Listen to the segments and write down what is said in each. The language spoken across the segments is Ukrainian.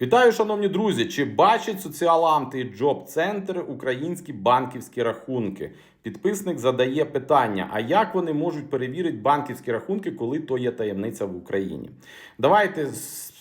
Вітаю, шановні друзі! Чи бачать соціаланти і джоб-центр українські банківські рахунки? Підписник задає питання: а як вони можуть перевірити банківські рахунки, коли то є таємниця в Україні? Давайте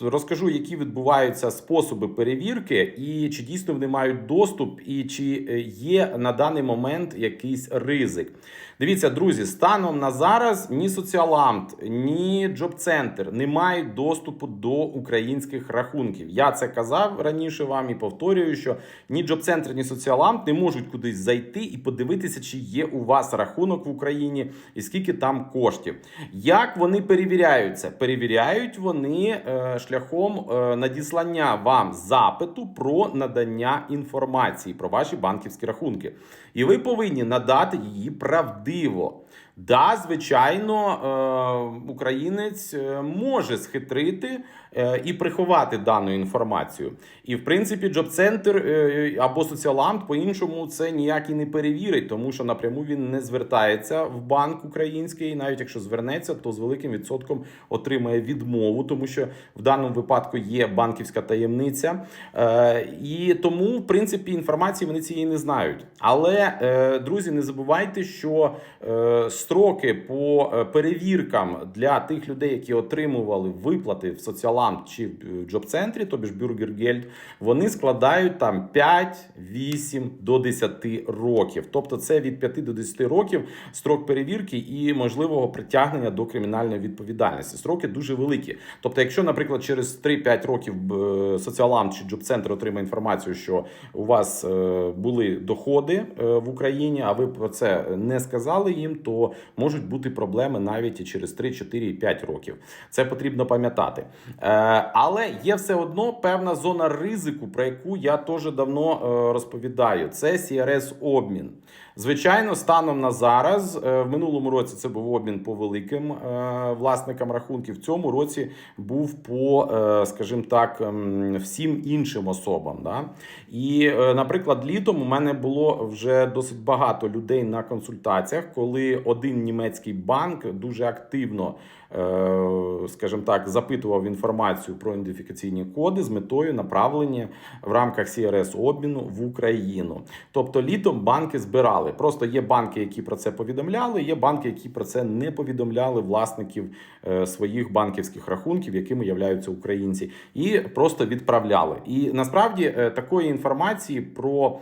розкажу, які відбуваються способи перевірки, і чи дійсно вони мають доступ, і чи е, є на даний момент якийсь ризик. Дивіться, друзі, станом на зараз ні соціалант, ні джоб-центр не мають доступу до українських рахунків. Я це казав раніше вам і повторюю, що ні джоб-центр, ні соціалант не можуть кудись зайти і подивитися, чи є у вас рахунок в Україні і скільки там коштів. Як вони перевіряються? Перевіряють вони е, шляхом е, надіслання вам запиту про надання інформації про ваші банківські рахунки. І ви повинні надати її правдиво. Да, звичайно, е, українець е, може схитрити е, і приховати дану інформацію. І в принципі, джоб-центр або соціалант по-іншому це ніяк і не перевірить, тому що напряму він не звертається в банк український. Навіть якщо звернеться, то з великим відсотком отримає відмову, тому що в даному випадку є банківська таємниця. І тому, в принципі, інформації вони цієї не знають. Але, друзі, не забувайте, що строки по е, перевіркам для тих людей, які отримували виплати в соціалант чи в джоб-центрі, тобі ж Бюргергельд, вони складають там 5, 8 до 10 років. Тобто це від 5 до 10 років строк перевірки і можливого притягнення до кримінальної відповідальності. Строки дуже великі. Тобто, якщо, наприклад, через 3-5 років е, соціалант чи джоб-центр отримає інформацію, що у вас е, були доходи е, в Україні, а ви про це не сказали їм, то можуть бути проблеми навіть і через 3, 4 і 5 років. Це потрібно пам'ятати. Е, Але є все одно певна зона ризику, про яку я теж давно е, розповідаю. Це crс обмін. Звичайно, станом на зараз е, в минулому році це був обмін по великим власникам рахунків. В цьому році був по, скажімо так, ем, всім іншим особам. Да? І, наприклад, літом у мене було вже досить багато людей на консультаціях, коли один німецький банк дуже активно. е, Скажімо так, запитував інформацію про ідентифікаційні коди з метою направлення в рамках crс обміну в Україну. Тобто літом банки збирали. Просто є банки, які про це повідомляли, є банки, які про це не повідомляли власників е, своїх банківських рахунків, якими являються українці, і просто відправляли. І насправді е, такої інформації про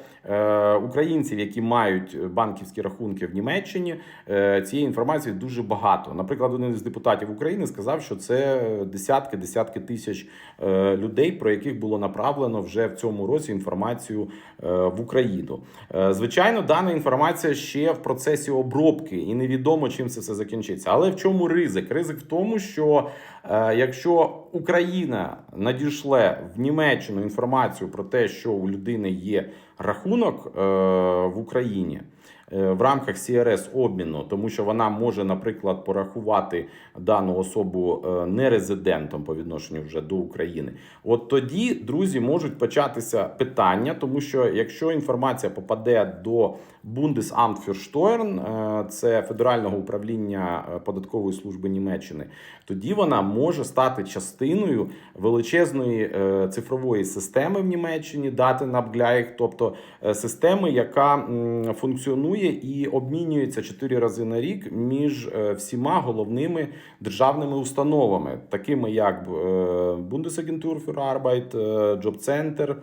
українців, які мають банківські рахунки в Німеччині, цієї інформації дуже багато. Наприклад, один з депутатів України сказав, що це десятки, десятки тисяч е, людей, про яких було направлено вже в цьому році інформацію е, в Україну. Е, Звичайно, дана інформація ще в процесі обробки, і невідомо чим це все закінчиться. Але в чому ризик? Ризик в тому, що якщо Україна надішле в Німеччину інформацію про те, що у людини є рахунок в Україні. Е, В рамках crс обміну, тому що вона може, наприклад, порахувати дану особу е, нерезидентом по відношенню вже до України. От тоді, друзі, можуть початися питання, тому що якщо інформація попаде до Bundesamt für Steuern, це Федерального управління е, податкової служби Німеччини, тоді вона може стати частиною величезної цифрової системи в Німеччині, дати Nabgleich, тобто системи, яка м, функціонує і обмінюється 4 рази на рік між е, всіма головними державними установами, такими як Bundesagentur für Arbeit, Jobcenter,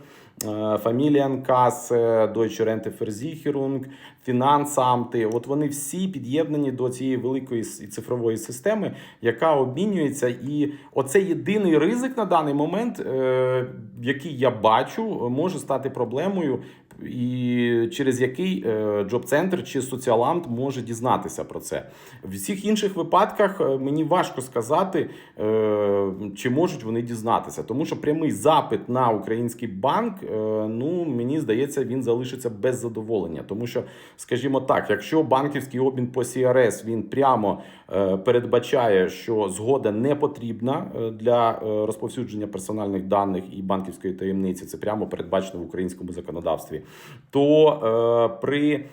е, Familienkasse, Deutsche Renteversicherung, Фінансамти, от вони всі під'єднані до цієї великої цифрової системи, яка обмінюється. І оце єдиний ризик на даний момент, е, який я бачу, може стати проблемою, і через який е, джоб-центр чи соціалант може дізнатися про це. В всіх інших випадках е, мені важко сказати, е, чи можуть вони дізнатися, тому що прямий запит на український банк е, ну мені здається, він залишиться без задоволення, тому що, скажімо так, якщо банківський обмін по CRS він прямо е, передбачає, що згода не потрібна е, для е, розповсюдження персональних даних і банківської таємниці, це прямо передбачено в українському законодавстві, то е, при е,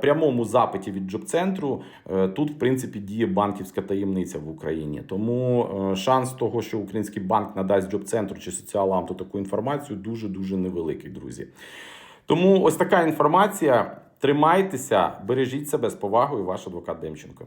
прямому запиті від джоб-центру е, тут, в принципі, діє банківська таємниця в Україні. Тому е, шанс того, що український банк надасть джоб-центру чи соціаламту таку інформацію, дуже дуже невеликий, друзі. Тому ось така інформація. Тримайтеся, бережіть себе з повагою, ваш адвокат Демченко.